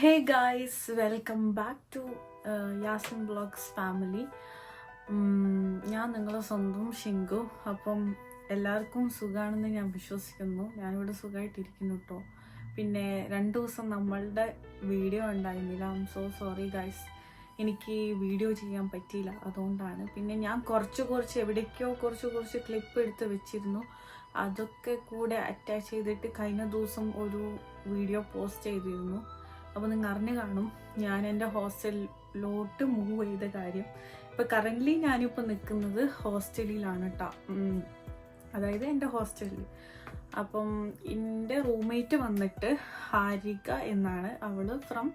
Hey guys welcome back to Yasin vlogs family ഞാൻ നിങ്ങളുടെ സ്വന്തം ഷിങ്കു അപ്പം എല്ലാവർക്കും സുഖമാണെന്ന് ഞാൻ വിശ്വസിക്കുന്നു. ഞാനിവിടെ സുഖമായിട്ടിരിക്കുന്നു കേട്ടോ പിന്നെ രണ്ട് ദിവസം നമ്മളുടെ വീഡിയോ ഉണ്ടായിരുന്നില്ല. I'm so sorry guys എനിക്ക് വീഡിയോ ചെയ്യാൻ പറ്റിയില്ല അതുകൊണ്ടാണ്. പിന്നെ ഞാൻ കുറച്ച് കുറച്ച് എവിടേക്കോ കുറച്ച് കുറച്ച് ക്ലിപ്പ് എടുത്ത് വെച്ചിരുന്നു. അതൊക്കെ കൂടെ അറ്റാച്ച് ചെയ്തിട്ട് കഴിഞ്ഞ ദിവസം ഒരു വീഡിയോ പോസ്റ്റ് ചെയ്തിരുന്നു. അപ്പോൾ നിങ്ങൾ അറിഞ്ഞു കാണും ഞാൻ എന്റെ ഹോസ്റ്റലിലോട്ട് മൂവ് ചെയ്ത കാര്യം. ഇപ്പോൾ കറന്റ്ലി ഞാനിപ്പോൾ നിൽക്കുന്നത് ഹോസ്റ്റലിലാണ് കേട്ടോ അതായത് എന്റെ ഹോസ്റ്റലിൽ അപ്പം എന്റെ റൂംമേറ്റ് വന്നിട്ട് ഹാരിക എന്നാണ് അവൾ ഫ്രം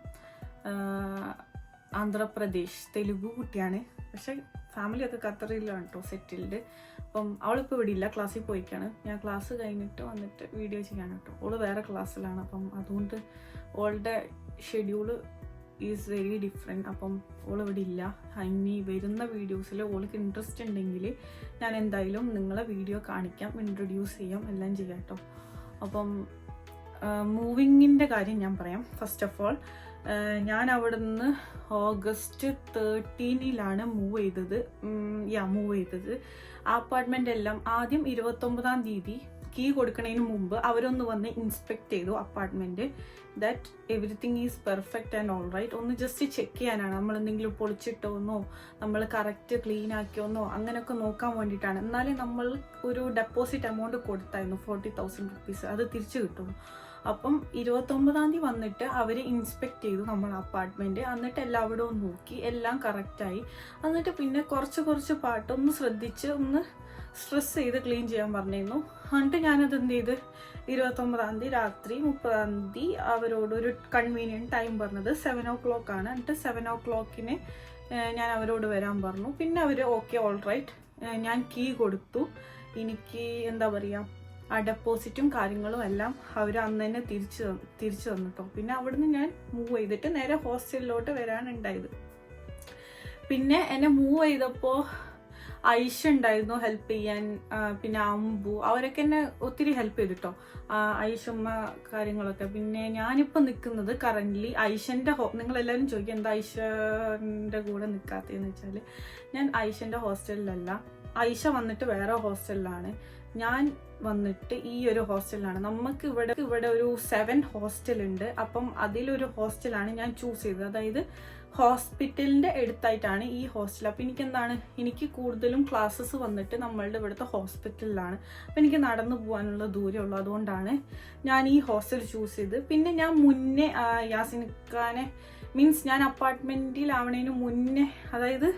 ആന്ധ്രാപ്രദേശ്. തെലുഗു കുട്ടിയാണ്. പക്ഷെ ഫാമിലിയൊക്കെ ഖത്തറിലാണ് കേട്ടോ സെറ്റിൽഡ് അപ്പം അവളിപ്പോൾ ഇവിടെ ഇല്ല ക്ലാസ്സിൽ പോയിക്കാണ്. ഞാൻ ക്ലാസ് കഴിഞ്ഞിട്ട് വന്നിട്ട് വീഡിയോ ചെയ്യാൻ കേട്ടോ അവൾ വേറെ ക്ലാസ്സിലാണ് അപ്പം അതുകൊണ്ട് ഓളുടെ ഷെഡ്യൂൾ ഈസ് വെരി ഡിഫറെന്റ് അപ്പം ഓൾ ഇവിടെ ഇല്ല. ഇനി വരുന്ന വീഡിയോസിൽ ഓൾക്ക് ഇൻട്രസ്റ്റ് ഉണ്ടെങ്കിൽ ഞാൻ എന്തായാലും നിങ്ങളെ വീഡിയോ കാണിക്കാം ഇൻട്രൊഡ്യൂസ് ചെയ്യാം എല്ലാം ചെയ്യാം കേട്ടോ അപ്പം മൂവിങ്ങിന്റെ കാര്യം ഞാൻ പറയാം. ഫസ്റ്റ് ഓഫ് ഓൾ ഞാൻ അവിടുന്ന് ഓഗസ്റ്റ് തേർട്ടീനിലാണ് മൂവ് ചെയ്തത്. യാ മൂവ് ചെയ്തത്. ആ അപ്പാർട്ട്മെന്റ് എല്ലാം ആദ്യം ഇരുപത്തൊമ്പതാം തീയതി കീ കൊടുക്കുന്നതിന് മുമ്പ് അവരൊന്ന് വന്ന് ഇൻസ്പെക്ട് ചെയ്തു apartment that everything is perfect and all right ഒന്ന് ജസ്റ്റ് ചെക്ക് ചെയ്യാനാണ്. നമ്മൾ എന്തെങ്കിലും പൊളിച്ചിട്ടോന്നോ നമ്മൾ കറക്റ്റ് ക്ലീൻ ആക്കിയോന്നോ അങ്ങനെയൊക്കെ നോക്കാൻ വേണ്ടിയിട്ടാണ്. എന്നാലും നമ്മൾ ഒരു ഡെപ്പോസിറ്റ് എമൗണ്ട് കൊടുത്തായിരുന്നു ഫോർട്ടി തൗസൻഡ് റുപ്പീസ് അത് തിരിച്ചു കിട്ടും. അപ്പം ഇരുപത്തൊമ്പതാം തീയതി വന്നിട്ട് അവർ ഇൻസ്പെക്ട് ചെയ്തു നമ്മൾ അപ്പാർട്ട്മെന്റ് എന്നിട്ട് എല്ലാവിടവും നോക്കി എല്ലാം കറക്റ്റായി എന്നിട്ട് പിന്നെ കുറച്ച് കുറച്ച് പാട്ടൊന്ന് ശ്രദ്ധിച്ച് ഒന്ന് സ്ട്രെസ് ചെയ്ത് ക്ലീൻ ചെയ്യാൻ പറഞ്ഞിരുന്നു. എന്നിട്ട് ഞാനത് എന്ത് ചെയ്ത്? ഇരുപത്തൊമ്പതാം തീയതി രാത്രി മുപ്പതാം തീയതി അവരോട് ഒരു കൺവീനിയന്റ് ടൈം പറഞ്ഞത്. സെവൻ ഓ ക്ലോക്ക് ആണ്. എന്നിട്ട് സെവൻ ഓ ക്ലോക്കിന് ഞാൻ അവരോട് വരാൻ പറഞ്ഞു. പിന്നെ അവർ ഓക്കെ ഓൾ റൈറ്റ് ഞാൻ കീ കൊടുത്തു. എനിക്ക് എന്താ പറയുക ആ ഡെപ്പോസിറ്റും കാര്യങ്ങളും എല്ലാം അവർ അന്ന് തന്നെ തിരിച്ചു തിരിച്ചു തന്നിട്ടോ. പിന്നെ അവിടുന്ന് ഞാൻ മൂവ് ചെയ്തിട്ട് നേരെ ഹോസ്റ്റലിലോട്ട് വരാനുണ്ടായത്. പിന്നെ എന്നെ മൂവ് ചെയ്തപ്പോൾ ഐഷ ഉണ്ടായിരുന്നു ഹെൽപ്പ് ചെയ്യാൻ പിന്നെ അമ്പു അവരൊക്കെ എന്നെ ഒത്തിരി ഹെൽപ്പ് ചെയ്തിട്ടോ. ഐഷമ്മ കാര്യങ്ങളൊക്കെ. പിന്നെ ഞാനിപ്പോൾ നിൽക്കുന്നത് കറന്റ്ലി ഐഷന്റെ ഹോ നിങ്ങളെല്ലാവരും ചോദിക്കും എന്താ ഐഷന്റെ കൂടെ നിൽക്കാത്തതെന്ന് വെച്ചാൽ ഞാൻ ഐഷന്റെ ഹോസ്റ്റലിലല്ല. ഐഷ വന്നിട്ട് വേറെ ഹോസ്റ്റലിലാണ്. ഞാൻ വന്നിട്ട് ഈ ഒരു ഹോസ്റ്റലിലാണ്. നമുക്ക് ഇവിടെ ഇവിടെ ഒരു സെവൻ ഹോസ്റ്റലുണ്ട് അപ്പം അതിലൊരു ഹോസ്റ്റലാണ് ഞാൻ ചൂസ് ചെയ്തത്. അതായത് ഹോസ്പിറ്റലിന്റെ അടുത്തായിട്ടാണ് ഈ ഹോസ്റ്റൽ. അപ്പോൾ എനിക്ക് എന്താണ് എനിക്ക് കൂടുതലും ക്ലാസ്സസ് വന്നിട്ട് നമ്മളുടെ ഇവിടുത്തെ ഹോസ്പിറ്റലിലാണ്. അപ്പോൾ എനിക്ക് നടന്നു പോകാനുള്ള ദൂരമുള്ളൂ അതുകൊണ്ടാണ് ഞാൻ ഈ ഹോസ്റ്റൽ ചൂസ് ചെയ്ത്. പിന്നെ ഞാൻ മുന്നേ യാസിനിക്കാനെ മീൻസ് ഞാൻ അപ്പാർട്ട്മെന്റിലാവണതിന് മുന്നേ അതായത്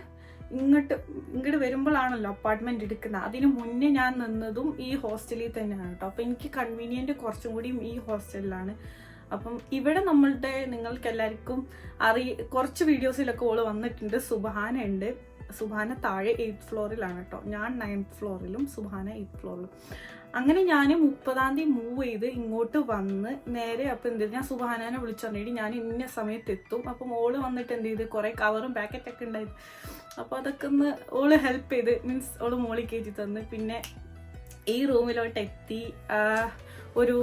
ഇങ്ങോട്ട് ഇങ്ങോട്ട് വരുമ്പോഴാണല്ലോ അപ്പാർട്ട്മെന്റ് എടുക്കുന്നത്. അതിന് മുന്നേ ഞാൻ നിന്നതും ഈ ഹോസ്റ്റലിൽ തന്നെയാണ് കേട്ടോ. അപ്പം എനിക്ക് കൺവീനിയന്റ് കുറച്ചും കൂടിയും ഈ ഹോസ്റ്റലിലാണ് അപ്പം ഇവിടെ നമ്മളുടെ നിങ്ങൾക്ക് എല്ലാവർക്കും അറി കുറച്ച് വീഡിയോസിലൊക്കെ ഓൾ വന്നിട്ടുണ്ട്. സുബാന ഉണ്ട്. സുബാന താഴെ എയ്ത്ത് ഫ്ലോറിലാണ് കേട്ടോ ഞാൻ നയൻത്ത് ഫ്ലോറിലും സുബാന എയ്ത്ത് ഫ്ലോറിലും അങ്ങനെ ഞാൻ മുപ്പതാം തീയതി മൂവ് ചെയ്ത് ഇങ്ങോട്ട് വന്ന് നേരെ അപ്പം എന്ത് ഞാൻ സുബാനനെ വിളിച്ചറിഞ്ഞിട്ട് ഞാൻ ഇന്ന സമയത്ത് എത്തും. അപ്പം ഓൾ വന്നിട്ട് എന്ത് ചെയ്ത്? കുറേ കവറും പാക്കറ്റൊക്കെ ഉണ്ടായി. അപ്പോൾ അതൊക്കെ ഒന്ന് ഓൾ ഹെൽപ്പ് ചെയ്ത് മീൻസ് ഓൾ മോളി കയറ്റി തന്ന്. പിന്നെ ഈ റൂമിലോട്ട് എത്തി. ഒരു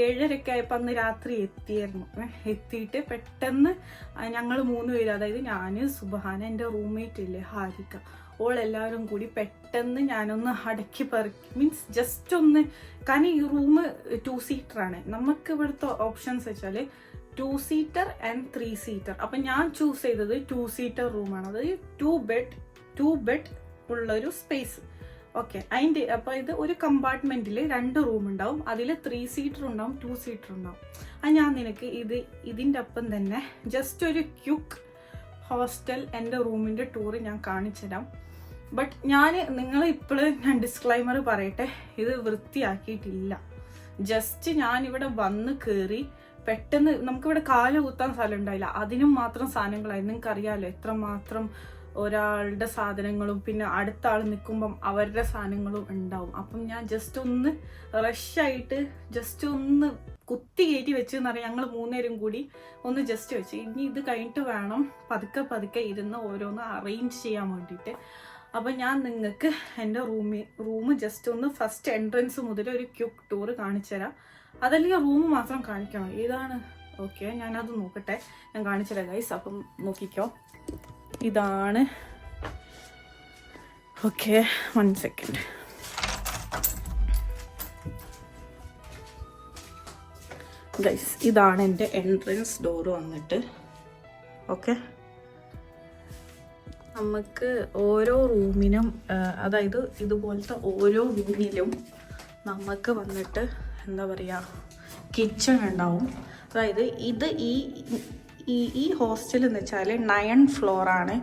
ഏഴരക്കെ ആയപ്പോൾ അന്ന് രാത്രി എത്തിയായിരുന്നു. എത്തിയിട്ട് പെട്ടെന്ന് ഞങ്ങൾ മൂന്ന് പേര് അതായത് ഞാൻ സുബഹാന എന്റെ റൂംമേറ്റ് ഇല്ലേ ഹാരിക്ക ഓൾ എല്ലാവരും കൂടി പെട്ടെന്ന് ഞാനൊന്ന് അടക്കി പറക്കി. മീൻസ് ജസ്റ്റ് ഒന്ന് കാരണം ഈ റൂം ടു സീറ്ററാണ് നമുക്ക് ഇവിടുത്തെ ഓപ്ഷൻസ് വെച്ചാൽ two seater and three seater അപ്പം ഞാൻ ചൂസ് ചെയ്തത് ടു സീറ്റർ റൂമാണ് അതായത് ടു ബെഡ് ടു ബെഡ് ഉള്ളൊരു സ്പേസ് ഓക്കെ അതിന്റെ അപ്പോൾ ഇത് ഒരു കമ്പാർട്ട്മെന്റിൽ രണ്ട് റൂം ഉണ്ടാവും. അതിൽ ത്രീ സീറ്റർ ഉണ്ടാവും ടു സീറ്റർ ഉണ്ടാവും. അത് ഞാൻ നിനക്ക് ഇത് ഇതിന്റെ ഒപ്പം തന്നെ ജസ്റ്റ് ഒരു ക്യുക്ക് ഹോസ്റ്റൽ എന്റെ റൂമിന്റെ ടൂർ ഞാൻ കാണിച്ചുതരാം. ബട്ട് ഞാൻ നിങ്ങൾ ഇപ്പോഴും ഞാൻ ഡിസ്ക്ലൈമർ പറയട്ടെ ഇത് വൃത്തിയാക്കിയിട്ടില്ല. ജസ്റ്റ് ഞാനിവിടെ വന്ന് കയറി പെട്ടെന്ന് നമുക്കിവിടെ കാൽ കുത്താൻ സ്ഥലം ഉണ്ടായില്ല. അതിനും മാത്രം സാധനങ്ങളായി. നിങ്ങൾക്ക് അറിയാമല്ലോ എത്രമാത്രം ഒരാളുടെ സാധനങ്ങളും പിന്നെ അടുത്ത ആൾ നിൽക്കുമ്പം അവരുടെ സാധനങ്ങളും ഉണ്ടാവും. അപ്പം ഞാൻ ജസ്റ്റ് ഒന്ന് റഷായിട്ട് ജസ്റ്റ് ഒന്ന് കുത്തി കയറ്റി വെച്ച് എന്ന് പറയാം ഞങ്ങൾ മൂന്നേരും കൂടി ഒന്ന് ജസ്റ്റ് വെച്ച്. ഇനി ഇത് കഴിഞ്ഞിട്ട് വേണം പതുക്കെ പതുക്കെ ഇരുന്ന് ഓരോന്ന് അറേഞ്ച് ചെയ്യാൻ വേണ്ടിയിട്ട്. അപ്പം ഞാൻ നിങ്ങൾക്ക് എന്റെ റൂമിൽ റൂം ജസ്റ്റ് ഒന്ന് ഫസ്റ്റ് എൻട്രൻസ് മുതൽ ഒരു ക്യുക്ക് ടൂർ കാണിച്ചു തരാം അതല്ലെങ്കിൽ റൂം മാത്രം കാണിക്കണം. ഏതാണ്? ഓക്കെ ഞാനത് നോക്കട്ടെ. ഞാൻ കാണിച്ചു തരാം ഗൈസ് അപ്പം നോക്കിക്കോ. ഇതാണ്. ഓക്കെ വൺ സെക്കൻഡ് ഗൈസ് ഇതാണ് എന്റെ എൻട്രൻസ് ഡോറ് വന്നിട്ട്. ഓക്കെ നമുക്ക് ഓരോ റൂമിനും അതായത് ഇതുപോലത്തെ ഓരോ വിങ്ങിലും നമുക്ക് വന്നിട്ട് എന്താ പറയുക കിച്ചൺ ഉണ്ടാവും. അതായത് ഇത് ഈ ഈ ഈ ഹോസ്റ്റൽ എന്ന് വെച്ചാൽ നയൻ ഫ്ലോറാണ്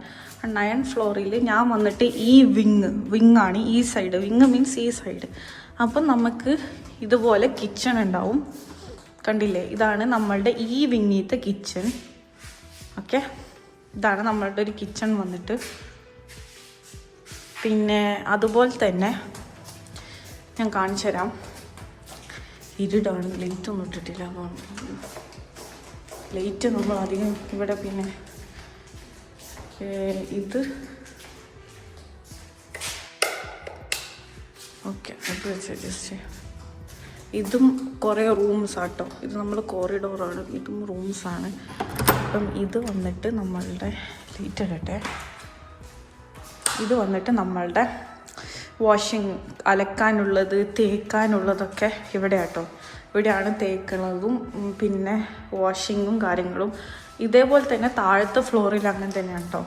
നയൻ ഫ്ലോറിൽ ഞാൻ വന്നിട്ട് ഈ വിങ് വിങ്ങാണ് ഈ സൈഡ് വിങ് മീൻസ് ഈ സൈഡ് അപ്പം നമുക്ക് ഇതുപോലെ കിച്ചൺ ഉണ്ടാവും. കണ്ടില്ലേ? ഇതാണ് നമ്മളുടെ ഈ വിങ്ങീത്തെ കിച്ചൺ ഓക്കെ ഇതാണ് നമ്മളുടെ ഒരു കിച്ചൺ വന്നിട്ട്. പിന്നെ അതുപോലെ തന്നെ ഞാൻ കാണിച്ചു തരാം ഇരുടാണ്. ലൈറ്റ് ഒന്നും ഇട്ടിട്ടില്ല. ലൈറ്റ് നമ്മൾ അധികം ഇവിടെ പിന്നെ ഇത്. ഓക്കെ അത് വെച്ച് അഡ്ജസ്റ്റ് ചെയ്യാം. ഇതും കുറേ റൂംസ് ആട്ടോ. ഇത് നമ്മൾ കോറിഡോറാണ് ഇതും റൂംസാണ് അപ്പം ഇത് വന്നിട്ട് നമ്മളുടെ ലൈറ്റ് ഇടട്ടെ. ഇത് വന്നിട്ട് നമ്മളുടെ വാഷിങ് അലക്കാനുള്ളത് തേക്കാനുള്ളതൊക്കെ ഇവിടെ ആട്ടോ ഇവിടെയാണ് തേക്കുന്നതും പിന്നെ വാഷിങ്ങും കാര്യങ്ങളും. ഇതേപോലെ തന്നെ താഴത്തെ ഫ്ലോറിൽ അങ്ങനെ തന്നെയാണ് കേട്ടോ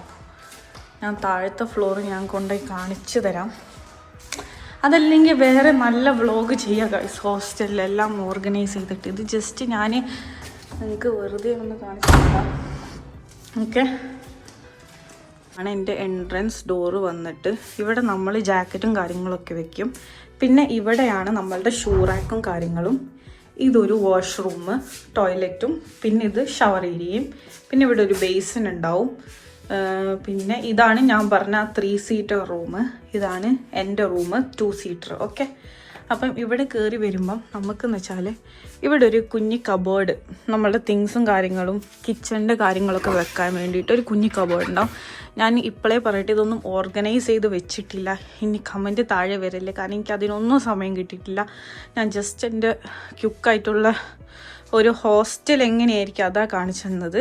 ഞാൻ താഴത്തെ ഫ്ലോർ ഞാൻ കൊണ്ടുപോയി കാണിച്ചു തരാം. അതല്ലെങ്കിൽ വേറെ നല്ല വ്ളോഗ് ചെയ്യുക ഗൈസ് ഹോസ്റ്റലിലെല്ലാം ഓർഗനൈസ് ചെയ്തിട്ട്. ഇത് ജസ്റ്റ് ഞാൻ നിങ്ങൾക്ക് വെറുതെ ഒന്ന് കാണിച്ചു തരാം. ഓക്കെ ആണ് എന്റെ എൻട്രൻസ് ഡോറ് വന്നിട്ട്. ഇവിടെ നമ്മൾ ജാക്കറ്റും കാര്യങ്ങളൊക്കെ വെക്കും. പിന്നെ ഇവിടെയാണ് നമ്മളുടെ ഷൂ റാക്കും കാര്യങ്ങളും. ഇതൊരു വാഷ്റൂം ടോയ്ലറ്റും പിന്നെ ഇത് ഷവർ ഏരിയയും പിന്നെ ഇവിടെ ഒരു ബേസിൻ ഉണ്ടാവും. പിന്നെ ഇതാണ് ഞാൻ പറഞ്ഞ ത്രീ സീറ്റർ റൂം ഇതാണ് എന്റെ റൂം ടു സീറ്റർ ഓക്കെ അപ്പം ഇവിടെ കയറി വരുമ്പം നമുക്കെന്ന് വെച്ചാൽ ഇവിടെ ഒരു കുഞ്ഞി കബോർഡ് നമ്മളുടെ തിങ്സും കാര്യങ്ങളും കിച്ചണിന്റെ കാര്യങ്ങളൊക്കെ വെക്കാൻ വേണ്ടിയിട്ട് ഒരു കുഞ്ഞി കബോർഡ് ഉണ്ടാവും. ഞാൻ ഇപ്പോഴേ പറയട്ടെ ഇതൊന്നും ഓർഗനൈസ് ചെയ്ത് വെച്ചിട്ടില്ല. ഇനി കമന്റ് താഴെ വരില്ല കാരണം എനിക്ക് അതിനൊന്നും സമയം കിട്ടിയിട്ടില്ല. ഞാൻ ജസ്റ്റ് എന്റെ ക്യുക്കായിട്ടുള്ള ഒരു ഹോസ്റ്റൽ എങ്ങനെയായിരിക്കും അതാ കാണിച്ചു തന്നത്?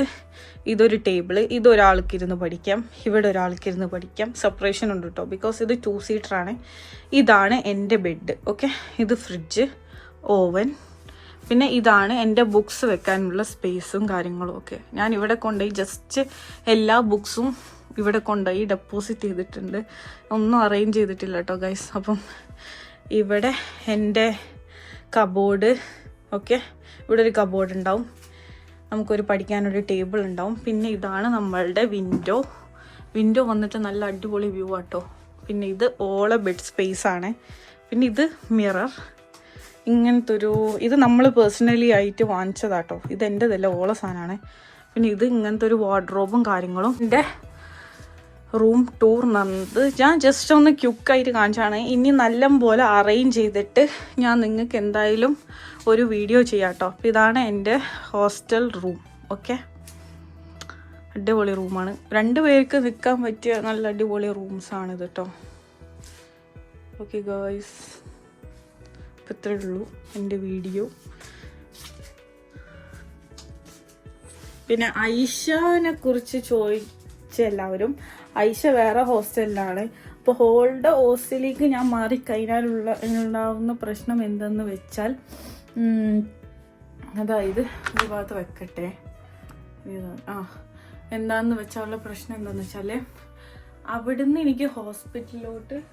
ഇതൊരു ടേബിൾ ഇതൊരാൾക്ക് ഇരുന്ന് പഠിക്കാം ഇവിടെ ഒരാൾക്ക് ഇരുന്ന് പഠിക്കാം. സെപ്പറേഷൻ ഉണ്ട് കേട്ടോ ബിക്കോസ് ഇത് ടു ആണ്. ഇതാണ് എന്റെ ബെഡ് ഓക്കെ ഇത് ഫ്രിഡ്ജ് ഓവൻ പിന്നെ ഇതാണ് എന്റെ ബുക്സ് വെക്കാനുള്ള സ്പേസും കാര്യങ്ങളും ഒക്കെ. ഞാൻ ഇവിടെ കൊണ്ടുപോയി ജസ്റ്റ് എല്ലാ ബുക്സും ഇവിടെ കൊണ്ടുപോയി ഡെപ്പോസിറ്റ് ചെയ്തിട്ടുണ്ട്. ഒന്നും അറേഞ്ച് ചെയ്തിട്ടില്ല കേട്ടോ ഗൈസ് അപ്പം ഇവിടെ എന്റെ കബോർഡ് ഓക്കെ ഇവിടെ ഒരു കബോർഡ് ഉണ്ടാവും. നമുക്കൊരു പഠിക്കാനൊരു ടേബിൾ ഉണ്ടാവും. പിന്നെ ഇതാണ് നമ്മളുടെ വിൻഡോ വിൻഡോ വന്നിട്ട് നല്ല അടിപൊളി വ്യൂ ആട്ടോ. പിന്നെ ഇത് ഓള ബെഡ് സ്പേസ് ആണ്. പിന്നെ ഇത് മിറർ ഇങ്ങനത്തെ ഒരു ഇത് നമ്മൾ പേഴ്സണലി ആയിട്ട് വാങ്ങിച്ചതാട്ടോ. ഇത് എന്റെതല്ല ഓള സാധനമാണ് പിന്നെ ഇത് ഇങ്ങനത്തെ ഒരു വാർഡ്രോബും കാര്യങ്ങളും. എന്റെ റൂം ടൂർ നടന്നത് ഞാൻ ജസ്റ്റ് ഒന്ന് ക്യുക്കായിട്ട് കാണിച്ചാണ്. ഇനി നല്ല പോലെ അറേഞ്ച് ചെയ്തിട്ട് ഞാൻ നിങ്ങൾക്ക് എന്തായാലും ഒരു വീഡിയോ ചെയ്യാം കേട്ടോ അപ്പോൾ ഇതാണ് എന്റെ ഹോസ്റ്റൽ റൂം. ഓക്കെ? അടിപൊളി റൂമാണ്. രണ്ട് പേർക്ക് നിൽക്കാൻ പറ്റിയ നല്ല അടിപൊളി റൂംസാണ് ഇത് കേട്ടോ ഓക്കെ ഗേൾസ് ഇപ്പം ഇത്രയേ ഉള്ളൂ എന്റെ വീഡിയോ. പിന്നെ ഐഷനെ കുറിച്ച് ചോദിച്ച എല്ലാവരും ഐഷ വേറെ ഹോസ്റ്റലിലാണ്. അപ്പോൾ ഹോൾഡ് ഹോസ്റ്റലിലേക്ക് ഞാൻ മാറിക്കഴിഞ്ഞാലുള്ള ഉണ്ടാവുന്ന പ്രശ്നം എന്തെന്ന് വെച്ചാൽ അതായത് ഒരു ഭാഗത്ത് വെക്കട്ടെ. ആ. എന്താന്ന് വെച്ചാലുള്ള പ്രശ്നം എന്താന്ന് വെച്ചാൽ അവിടുന്ന് എനിക്ക് ഹോസ്പിറ്റലിലോട്ട്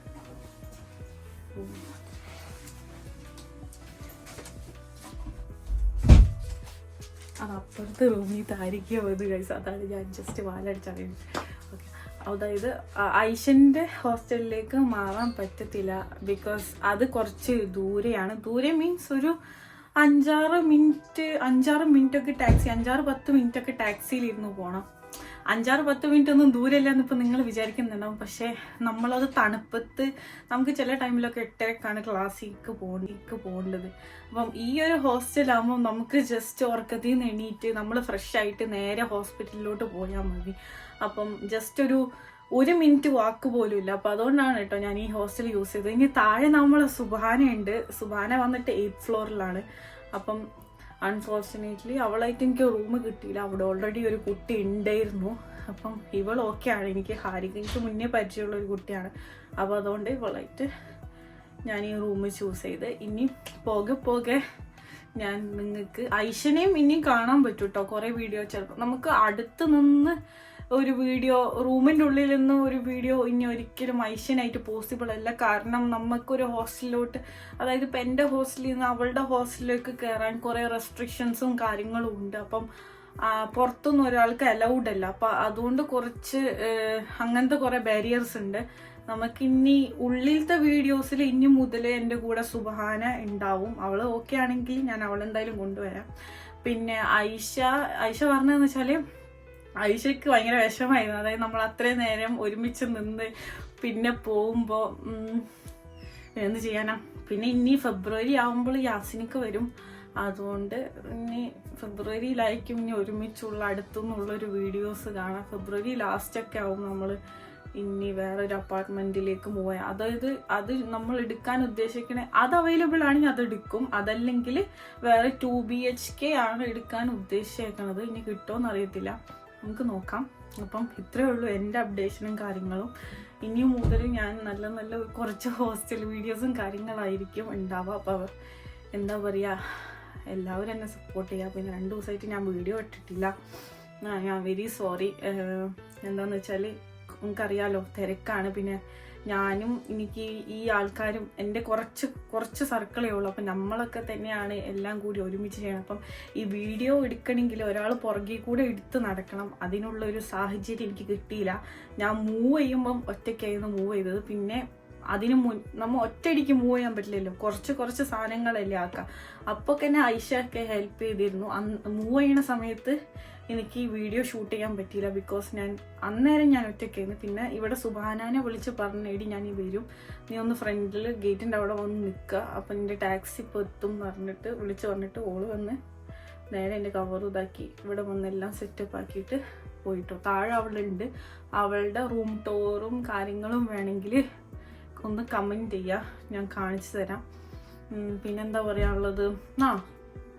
അത് അപ്പുറത്തെ റൂമിൽ താരിക്കുക വന്ന് കഴിച്ചു അതാണ് ഞാൻ ജസ്റ്റ് വാലടിച്ചറിയുന്നത്. ഓക്കെ അതായത് ഐഷന്റെ ഹോസ്റ്റലിലേക്ക് മാറാൻ പറ്റത്തില്ല ബിക്കോസ് അത് കുറച്ച് ദൂരെയാണ്. ദൂരെ മീൻസ് ഒരു അഞ്ചാറ് മിനിറ്റ് അഞ്ചാറ് മിനിറ്റ് ഒക്കെ ടാക്സി അഞ്ചാറ് പത്ത് ടാക്സിയിൽ ഇരുന്ന് പോകണം അഞ്ചാറ് പത്ത് മിനിറ്റ് ഒന്നും ദൂരമില്ല എന്നിപ്പോൾ നിങ്ങൾ വിചാരിക്കുന്നുണ്ടാവും. പക്ഷേ നമ്മളത് തണുപ്പത്ത് നമുക്ക് ചില ടൈമിലൊക്കെ എട്ടരക്കാണ് ക്ലാസ്സിലേക്ക് പോകേണ്ടിക്ക് പോകേണ്ടത്. അപ്പം ഈ ഒരു ഹോസ്റ്റലാകുമ്പോൾ നമുക്ക് ജസ്റ്റ് ഉറക്കത്തിൽ നിന്ന് എണീറ്റ് നമ്മൾ ഫ്രഷ് ആയിട്ട് നേരെ ഹോസ്പിറ്റലിലോട്ട് പോയാൽ മതി. അപ്പം ജസ്റ്റ് ഒരു ഒരു മിനിറ്റ് വാക്ക് പോലും ഇല്ല. അപ്പൊ അതുകൊണ്ടാണ് കേട്ടോ ഞാൻ ഈ ഹോസ്റ്റൽ യൂസ് ചെയ്തത്. ഇനി താഴെ നമ്മൾ സുബാന ഉണ്ട്. സുബാന വന്നിട്ട് എയ്ത്ത് ഫ്ലോറിലാണ് അപ്പം അൺഫോർച്ചുനേറ്റ്ലി അവളായിട്ട് എനിക്ക് റൂം കിട്ടിയില്ല. അവിടെ ഓൾറെഡി ഒരു കുട്ടി ഉണ്ടായിരുന്നു. അപ്പം ഇവൾ ഓക്കെയാണ് എനിക്ക് ഹാരികയ്ക്ക് മുന്നേ പരിചയമുള്ള ഒരു കുട്ടിയാണ്. അപ്പോൾ അതുകൊണ്ട് ഇവളായിട്ട് ഞാൻ ഈ റൂം ചൂസ് ചെയ്ത്. ഇനി പോകെ പോകെ ഞാൻ നിങ്ങൾക്ക് ഐഷനെയും ഇനിയും കാണാൻ പറ്റൂട്ടോ. കുറേ വീഡിയോ ചിലപ്പോൾ നമുക്ക് അടുത്ത് നിന്ന് ഒരു വീഡിയോ റൂമിന്റെ ഉള്ളിൽ നിന്ന് ഒരു വീഡിയോ ഇനി ഒരിക്കലും ഐഷ്യനായിട്ട് പോസിബിൾ അല്ല. കാരണം നമുക്കൊരു ഹോസ്റ്റലിലോട്ട് അതായത് ഇപ്പം എന്റെ ഹോസ്റ്റലിൽ നിന്ന് അവളുടെ ഹോസ്റ്റലിലേക്ക് കയറാൻ കുറേ റെസ്ട്രിക്ഷൻസും കാര്യങ്ങളും ഉണ്ട്. അപ്പം പുറത്തൊന്നും ഒരാൾക്ക് അലൗഡ് അല്ല. അപ്പം അതുകൊണ്ട് കുറച്ച് അങ്ങനത്തെ കുറേ ബാരിയേഴ്സ് ഉണ്ട്. നമുക്കിനി ഉള്ളിലത്തെ വീഡിയോസിൽ ഇനി മുതൽ എന്റെ കൂടെ സുബഹാന ഉണ്ടാവും അവൾ ഓക്കെ ആണെങ്കിൽ ഞാൻ അവളെന്തായാലും കൊണ്ടുവരാം. പിന്നെ ഐഷ ഐഷ പറഞ്ഞതെന്ന് വെച്ചാൽ ഐഷയ്ക്ക് ഭയങ്കര വിഷമായിരുന്നു. അതായത് നമ്മൾ അത്രയും നേരം ഒരുമിച്ച് നിന്ന് പിന്നെ പോകുമ്പോൾ എന്ത് ചെയ്യാനാ? പിന്നെ ഇനി ഫെബ്രുവരി ആകുമ്പോൾ യാസിനിക്ക് വരും. അതുകൊണ്ട് ഇനി ഫെബ്രുവരിയിലായിരിക്കും ഇനി ഒരുമിച്ചുള്ള അടുത്തുനിന്നുള്ളൊരു വീഡിയോസ് കാണാം. ഫെബ്രുവരി ലാസ്റ്റൊക്കെ ആവും നമ്മൾ ഇനി വേറൊരു അപ്പാർട്ട്മെന്റിലേക്ക് പോയ അതായത് അത് നമ്മൾ എടുക്കാൻ ഉദ്ദേശിക്കണേ അത് അവൈലബിൾ ആണെങ്കിൽ അത് എടുക്കും. അതല്ലെങ്കിൽ വേറെ ടു ബി എച്ച് കെ ആണ് എടുക്കാൻ ഉദ്ദേശിച്ചേക്കണത്. ഇനി കിട്ടുമോ അറിയത്തില്ല. നമുക്ക് നോക്കാം. അപ്പം ഇത്രയേ ഉള്ളൂ എന്റെ അപ്ഡേഷനും കാര്യങ്ങളും. ഇനിയും മുതൽ ഞാൻ നല്ല നല്ല കുറച്ച് ഹോസ്റ്റൽ വീഡിയോസും കാര്യങ്ങളായിരിക്കും ഉണ്ടാവുക. അപ്പോൾ എന്താ പറയുക എല്ലാവരും എന്നെ സപ്പോർട്ട് ചെയ്യുക. പിന്നെ രണ്ട് ദിവസമായിട്ട് ഞാൻ വീഡിയോ ഇട്ടിട്ടില്ല. ഞാൻ വെരി സോറി എന്താണെന്ന് വെച്ചാൽ നമുക്കറിയാമല്ലോ തിരക്കാണ്. പിന്നെ ഞാനും എനിക്ക് ഈ ആൾക്കാരും എന്റെ കുറച്ച് കുറച്ച് സർക്കിളേ ഉള്ളൂ. അപ്പം നമ്മളൊക്കെ തന്നെയാണ് എല്ലാം കൂടി ഒരുമിച്ച് ചെയ്യണം. അപ്പം ഈ വീഡിയോ എടുക്കണമെങ്കിൽ ഒരാൾ പുറകെ കൂടെ എടുത്ത് നടക്കണം. അതിനുള്ള ഒരു സാഹചര്യം എനിക്ക് കിട്ടിയില്ല. ഞാൻ മൂവ് ചെയ്യുമ്പം ഒറ്റയ്ക്കായിരുന്നു മൂവ് ചെയ്തത്. പിന്നെ അതിന് മുൻ നമ്മൾ ഒറ്റയടിക്ക് മൂവ് ചെയ്യാൻ പറ്റില്ലല്ലോ. കുറച്ച് കുറച്ച് സാധനങ്ങളല്ലേ ആക്കാം അപ്പോൾ തന്നെ ഐഷയൊക്കെ ഹെൽപ്പ് ചെയ്തിരുന്നു. അന്ന് മൂവ് ചെയ്യണ സമയത്ത് എനിക്ക് ഈ വീഡിയോ ഷൂട്ട് ചെയ്യാൻ പറ്റിയില്ല ബിക്കോസ് ഞാൻ അന്നേരം ഞാൻ ഒറ്റയ്ക്കായിരുന്നു. പിന്നെ ഇവിടെ സുബാനാനെ വിളിച്ച് പറഞ്ഞേടി ഞാൻ ഈ വരും. നീ ഒന്ന് ഫ്രണ്ടിൽ ഗേറ്റിന്റെ അവിടെ വന്ന് നിൽക്കുക അപ്പം എന്റെ ടാക്സി ഇപ്പോൾ എത്തും പറഞ്ഞിട്ട് വിളിച്ച് പറഞ്ഞിട്ട് ഓൾ വന്ന് നേരെ എന്റെ കവർ ഇതാക്കി. ഇവിടെ വന്നെല്ലാം സെറ്റപ്പ് ആക്കിയിട്ട് പോയിട്ടോ. താഴെ അവിടെ ഉണ്ട്. അവളുടെ റൂം ടോറും കാര്യങ്ങളും വേണമെങ്കിൽ ഒന്ന് കമന്റ് ചെയ്യുക ഞാൻ കാണിച്ചു തരാം. പിന്നെന്താ പറയാനുള്ളത്? ആ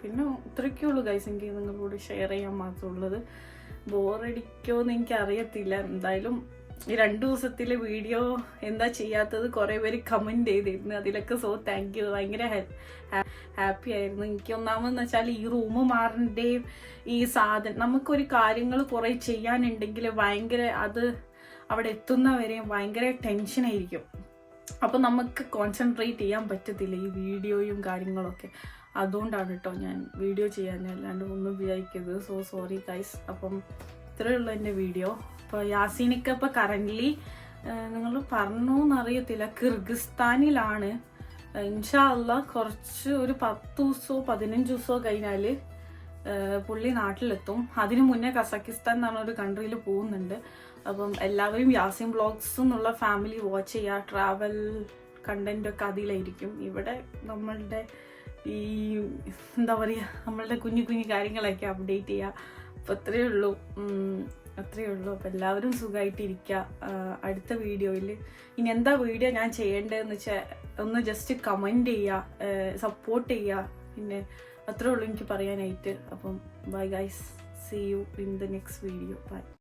പിന്നെ ഇത്രയൊക്കെ ഉള്ളൂ ഗൈസ് എനിക്ക് നിങ്ങളോട് ഷെയർ ചെയ്യാൻ മാത്രമുള്ളത് ബോറടിക്കുമോയെന്ന് എനിക്ക് അറിയത്തില്ല എന്തായാലും ഈ രണ്ട് ദിവസത്തിലെ വീഡിയോ എന്താ ചെയ്യാത്തത് കുറേ പേര് കമന്റ് ചെയ്തിരുന്നു. അതിലൊക്കെ സോ താങ്ക് യു ഭയങ്കര ഹാപ്പി ആയിരുന്നു. എനിക്ക് ഒന്നാമെന്ന് വെച്ചാൽ ഈ റൂം മാറേണ്ടേയും ഈ സാധനം നമുക്കൊരു കാര്യങ്ങൾ കുറേ ചെയ്യാനുണ്ടെങ്കിൽ ഭയങ്കര അത് അവിടെ എത്തുന്നവരെയും ഭയങ്കര ടെൻഷനായിരിക്കും അപ്പം നമുക്ക് കോൺസെൻട്രേറ്റ് ചെയ്യാൻ പറ്റത്തില്ല ഈ വീഡിയോയും കാര്യങ്ങളൊക്കെ. അതുകൊണ്ടാണ് കേട്ടോ ഞാൻ വീഡിയോ ചെയ്യാൻ. അല്ലാണ്ട് ഒന്നും വിചാരിക്കരുത്. സോ സോറി ഗൈസ് അപ്പം ഇത്രയേ ഉള്ളൂ എന്റെ വീഡിയോ. അപ്പോൾ യാസീനിക്ക് ഇപ്പോൾ കറന്റ്ലി നിങ്ങൾ പറഞ്ഞു എന്നറിയത്തില്ല കിർഗിസ്ഥാനിലാണ്. ഇൻഷാ അല്ല കുറച്ച് ഒരു പത്ത് ദിവസമോ പതിനഞ്ച് ദിവസമോ കഴിഞ്ഞാൽ പുള്ളി നാട്ടിലെത്തും. അതിനു മുന്നേ കസാക്കിസ്ഥാൻ എന്ന് പറഞ്ഞൊരു കൺട്രിയിൽ പോകുന്നുണ്ട്. അപ്പം എല്ലാവരും യാസിൻ ബ്ലോഗ്സ് എന്നുള്ള ഫാമിലി വാച്ച് ചെയ്യുക. ട്രാവൽ കണ്ടന്റ് ഒക്കെ അതിലായിരിക്കും. ഇവിടെ നമ്മളുടെ ഈ എന്താ പറയുക നമ്മളുടെ കുഞ്ഞു കുഞ്ഞു കാര്യങ്ങളൊക്കെ അപ്ഡേറ്റ് ചെയ്യുക അപ്പോൾ അത്രയേ ഉള്ളൂ. അത്രയേ ഉള്ളൂ. അപ്പോൾ എല്ലാവരും സുഖമായിട്ടിരിക്കുക അടുത്ത വീഡിയോയിൽ ഇനി എന്താ വീഡിയോ ഞാൻ ചെയ്യേണ്ടതെന്ന് വെച്ചാൽ ഒന്ന് ജസ്റ്റ് കമന്റ് ചെയ്യുക സപ്പോർട്ട് ചെയ്യുക പിന്നെ അത്രേ ഉള്ളൂ എനിക്ക് പറയാനായിട്ട്. അപ്പം bye guys see you in the next video bye